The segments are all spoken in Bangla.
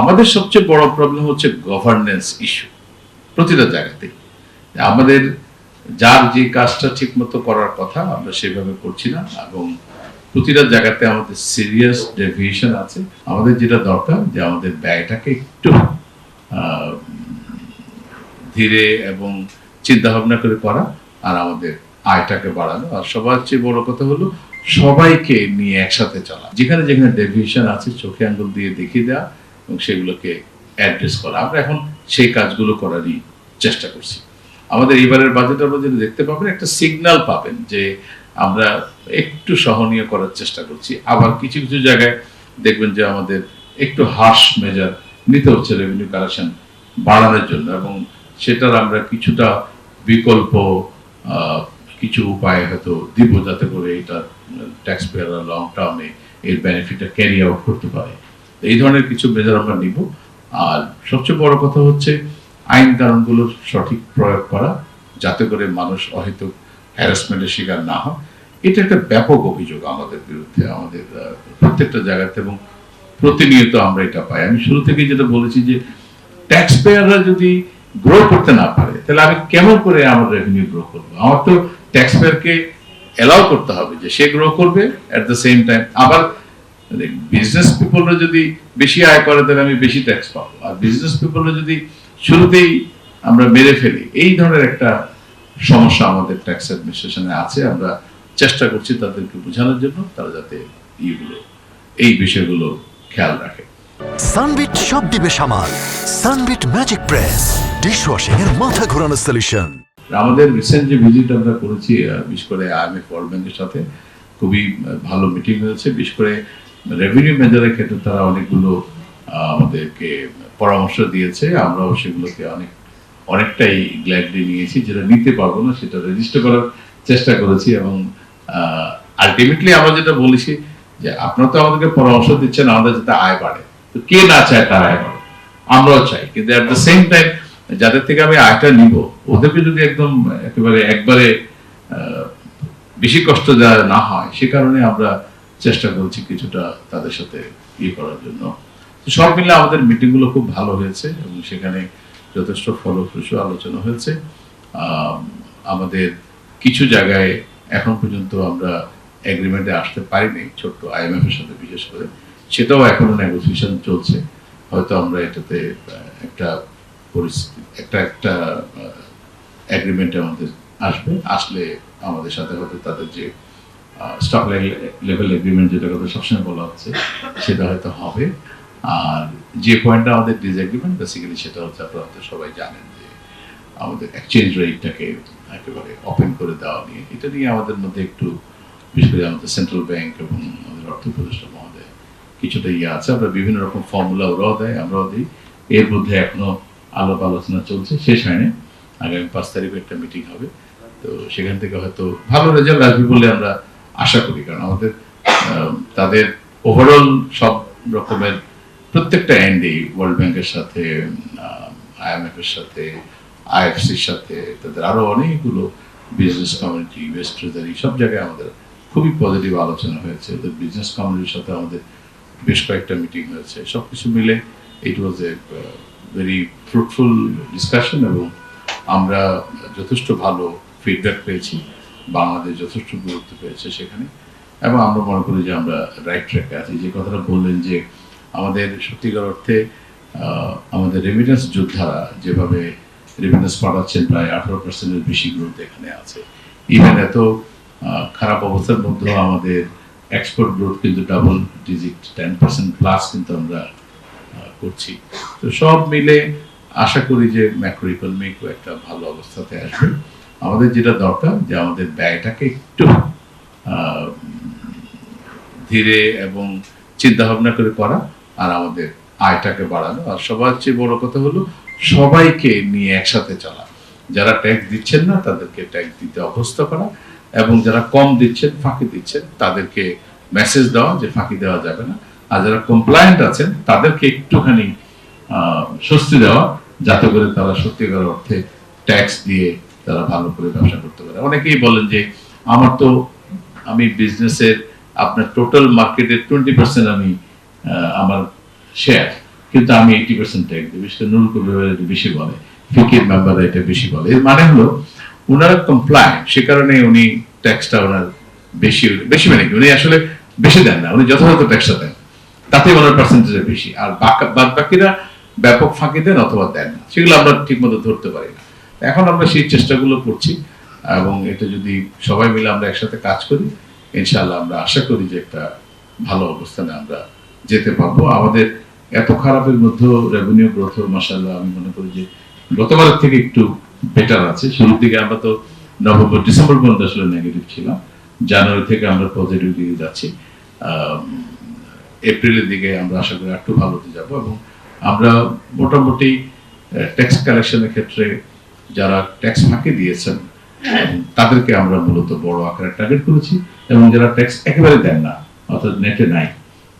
আমাদের সবচেয়ে বড় প্রবলেম হচ্ছে গভর্নেন্স ইস্যু প্রতিটা জায়গাতে আমাদের যার যে কাজটা ঠিকমতো করার কথা আমরা সেভাবে করছি না এবং প্রতিটা জায়গাতে আমাদের সিরিয়াস ডেভিয়েশন আছে। আমাদের যেটা দরকার যে আমাদের ব্যয়টাকে একটু ধীরে এবং চিন্তা ভাবনা করে করা আর আমাদের আয়টাকে বাড়ানো। আর সবার চেয়ে বড় কথা হলো সবাইকে নিয়ে একসাথে চলা। যেখানে যেখানে ডেভিয়েশন আছে, চোখে আঙ্গুল দিয়ে দেখিয়ে দেওয়া এবং সেগুলোকে অ্যাড্রেস করা। আমরা এখন সেই কাজগুলো করারই চেষ্টা করছি। আমাদের এবারের বাজেট আমরা যদি দেখতে পাবেন, একটা সিগন্যাল পাবেন যে আমরা একটু সহনীয় করার চেষ্টা করছি। আবার কিছু কিছু জায়গায় দেখবেন যে আমাদের একটু হার্শ মেজার নিতে হচ্ছে রেভিনিউ কালেকশন বাড়ানোর জন্য এবং সেটার আমরা কিছুটা বিকল্প কিছু উপায় হয়তো দিব যাতে করে এটা ট্যাক্স পেয়াররা লং টার্মে এর বেনিফিটটা ক্যারি আউট করতে পারে। এই ধরনের কিছু মেজার আমরা নিব। আর সবচেয়ে বড় কথা হচ্ছে আইন কানুনগুলোর সঠিক প্রয়োগ করা, যাতে করে মানুষ অহেতুক হ্যারাসমেন্টের শিকার না হয়। এটা একটা ব্যাপক অভিযোগ আমাদের বিরুদ্ধে, আমাদের প্রত্যেকটা জায়গাতে এবং প্রতিনিয়ত আমরা এটা পাই। আমি শুরু থেকেই যেটা বলেছি যে ট্যাক্স পেয়াররা যদি গ্রো করতে না পারে, তাহলে আমি কেমন করে আমার রেভিনিউ গ্রো করব? আমার তো ট্যাক্স পেয়ারকে অ্যালাউ করতে হবে যে সে গ্রো করবে অ্যাট দ্য সেম টাইম আবার বিজনেস পিপলরা যদি বেশি আয় করে তাহলে আমি বেশি ট্যাক্স পাবো। আর বিজনেস পিপলরা যদি শুরুতেই আমরা মেরে ফেলি এই ধরনের একটা সমস্যা আমাদের ট্যাক্স অ্যাডমিনিস্ট্রেশনে আছে। আমরা চেষ্টা করছি তাদেরকে বোঝানোর জন্য তারা যাতে এইগুলো এই বিষয়গুলো খেয়াল রাখে। সানবিট সব দিবে সামাল। সানবিট ম্যাজিক প্রেস ডিশওয়াশিং এর মাথা ঘোরানো সলিউশন আমাদের রিসেন্ট যে ভিজিট আমরা করেছি বিশেষ করে আইএমএফ ওয়ার্ল্ড ব্যাংকের সাথে খুবই ভালো মিটিং হয়েছে। বিশেষ করে রেভিনিউ মেজারের ক্ষেত্রে তারা অনেকগুলো আমাদেরকে পরামর্শ দিয়েছে। আমরাও সেগুলোকে অনেক, অনেকটাই গ্ল্যাডলি নিয়েছি। যেটা নিতে পারব না, সেটা রেজিস্টার করার চেষ্টা করেছি এবং আলটিমেটলি আমরা যেটা বলেছি যে আপনারা তো আমাদেরকে পরামর্শ দিচ্ছেন, আমাদের যাতে আয় বাড়ে। তো কে না চায় তার আয় বাড়ে আমরাও চাই। কিন্তু অ্যাট দ্য সেম টাইম যাদের থেকে আমি আয়টা নিব, ওদেরকে যদি একদম একেবারে একবারে বেশি কষ্ট দেওয়া না হয়, সে কারণে আমরা চেষ্টা করছি কিছুটা তাদের সাথে ইয়ে করার জন্য। সব মিলে আমাদের মিটিংগুলো খুব ভালো হয়েছে এবং সেখানে যথেষ্ট ফলপ্রসূ আলোচনা হয়েছে। আমাদের কিছু জায়গায় এখন পর্যন্ত আমরা এগ্রিমেন্টে আসতে পারিনি, ছোট্ট আইএমএফ এর সাথে বিশেষ করে। সেটাও এখনও নেগোসিয়েশন চলছে। হয়তো আমরা এটাতে একটা পরিস্থিতি একটা একটা এগ্রিমেন্টে আমাদের আসবে। আসলে আমাদের সাথে হয়তো তাদের যে স্টক লেভেল এগ্রিমেন্ট যেটা কথা সবসময় বলা হচ্ছে, সেটা হয়তো হবে। আর যে পয়েন্টটা আমাদের ডিসএগ্রিমেন্ট বেসিক্যালি সেটা হচ্ছে আপনারা হয়তো সবাই জানেন যে আমাদের এক্সচেঞ্জ রেটটাকে একেবারে ওপেন করে দেওয়া নিয়ে। এটা নিয়ে আমাদের মধ্যে একটু, বিশেষ করে আমাদের সেন্ট্রাল ব্যাংক এবং আমাদের অর্থ উপদেষ্টা মহোদয় কিছুটা ইয়ে আছে। আমরা বিভিন্ন রকম ফর্মুলা ওরাও দেয়, আমরাও দিই। এর মধ্যে এখনও আলাপ আলোচনা চলছে, শেষ হয়নি। আগামী পাঁচ তারিখে একটা মিটিং হবে। তো সেখান থেকে হয়তো ভালো রেজাল্ট আসবে বলে আমরা আশা করি, কারণ আমাদের তাদের ওভারঅল সব রকমের প্রত্যেকটা এন্ডে ওয়ার্ল্ড ব্যাংকের সাথে আইএমএফ এর সাথে আইএফসির সাথে, তাদের আরও অনেকগুলো বিজনেস কমিউনিটি ওয়েস্ট ট্রেজারি সব জায়গায় আমাদের খুবই পজিটিভ আলোচনা হয়েছে। ওদের বিজনেস কমিউনিটির সাথে আমাদের বেশ কয়েকটা মিটিং হয়েছে। সব কিছু মিলে it was a very fruitful discussion এবং আমরা যথেষ্ট ভালো ফিডব্যাক পেয়েছি। বাংলাদেশ যথেষ্ট গুরুত্ব পেয়েছে সেখানে। এবং আমরা মনে করি যে আমরা রাইট ট্র্যাকে আছি। যে কথাটা বললেন যে আমাদের সত্যিকার অর্থে আমাদের রেমিটেন্স যোদ্ধারা যেভাবে রেমিটেন্স পাঠাচ্ছেন প্রায় আঠারো পার্সেন্টের বেশি গ্রোথ এখানে আছে। ইভেন এত খারাপ অবস্থার মধ্যেও আমাদের এক্সপোর্ট গ্রোথ কিন্তু double digit ten percent plus কিন্তু আমরা করছি। তো সব মিলে আশা করি যে ম্যাক্রো ইকোনমিক একটা ভালো অবস্থাতে আসবে। আমাদের যেটা দরকার যে আমাদের ব্যয়টাকে একটু ধীরে এবং চিন্তা ভাবনা করে করা আর আমাদের আয়টাকে বাড়ানো। আর সবার চেয়ে বড় কথা হলো সবাইকে নিয়ে একসাথে চলা। যারা ট্যাক্স দিচ্ছেন না, তাদেরকে ট্যাক্স দিতে অভ্যস্ত করা এবং যারা কম দিচ্ছেন, ফাঁকি দিচ্ছেন, তাদেরকে মেসেজ দেওয়া যে ফাঁকি দেওয়া যাবে না। আর যারা কমপ্লায়েন্ট আছেন, তাদেরকে একটুখানি স্বস্তি দেওয়া যাতে করে তারা সত্যিকার অর্থে ট্যাক্স দিয়ে তারা ভালো করে ব্যবসা করতে পারে। অনেকেই বলেন যে, আমার তো, আমি বিজনেসের আপনার টোটাল মার্কেটের টোয়েন্টি পার্সেন্ট আমি আমার শেয়ার কিন্তু আমি এইটি পার্সেন্ট ট্যাক্স দিই বিশেষ করে নুরুল কবির বেশি বলে, ফিকির মেম্বাররা এটা বেশি বলে। এর মানে হলো ওনারা কমপ্লায়েন্ট সে কারণে উনি ট্যাক্সটা ওনার বেশি বেশি মানে কি? উনি আসলে বেশি দেন না, উনি যথাযথ ট্যাক্সটা দেন। তাতে ওনার পার্সেন্টেজ বেশি। আর বাদ বাকিরা ব্যাপক ফাঁকি দেন অথবা দেন না। সেগুলো আমরা ঠিক মতো ধরতে পারি না। এখন আমরা সেই চেষ্টাগুলো করছি এবং এটা যদি সবাই মিলে আমরা একসাথে কাজ করি, ইনশাআল্লাহ আমরা আশা করি যে একটা ভালো অবস্থানে আমরা যেতে পারব। আমাদের এত খারাপের মধ্যেও রেভিনিউ গ্রোথ মাসাল্লাহ আমি মনে করি যে গতবারের থেকে একটু বেটার আছে। শুরুর দিকে আমরা তো নভেম্বর, ডিসেম্বর পর্যন্ত আসলে নেগেটিভ ছিলাম। জানুয়ারি থেকে আমরা পজিটিভ দিকে যাচ্ছি। এপ্রিলের দিকে আমরা আশা করি একটু ভালো হতে যাব এবং আমরা মোটামুটি ট্যাক্স কালেকশনের ক্ষেত্রে যারা ট্যাক্স ফাঁকে দিয়েছেন, তাদেরকে আমরা মূলত বড় আকারে টার্গেট করেছি এবং যারা ট্যাক্স একেবারে দেন না, অর্থাৎ নেটে নাই,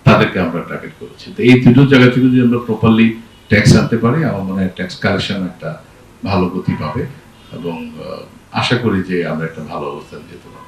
তাদেরকে আমরা টার্গেট করেছি। তো এই দুটো জায়গা থেকে যদি আমরা প্রপারলি ট্যাক্স আনতে পারি, আমার মনে হয় ট্যাক্স কালেকশন একটা ভালো গতি পাবে এবং আশা করি যে আমরা একটা ভালো অবস্থান যেতে পারব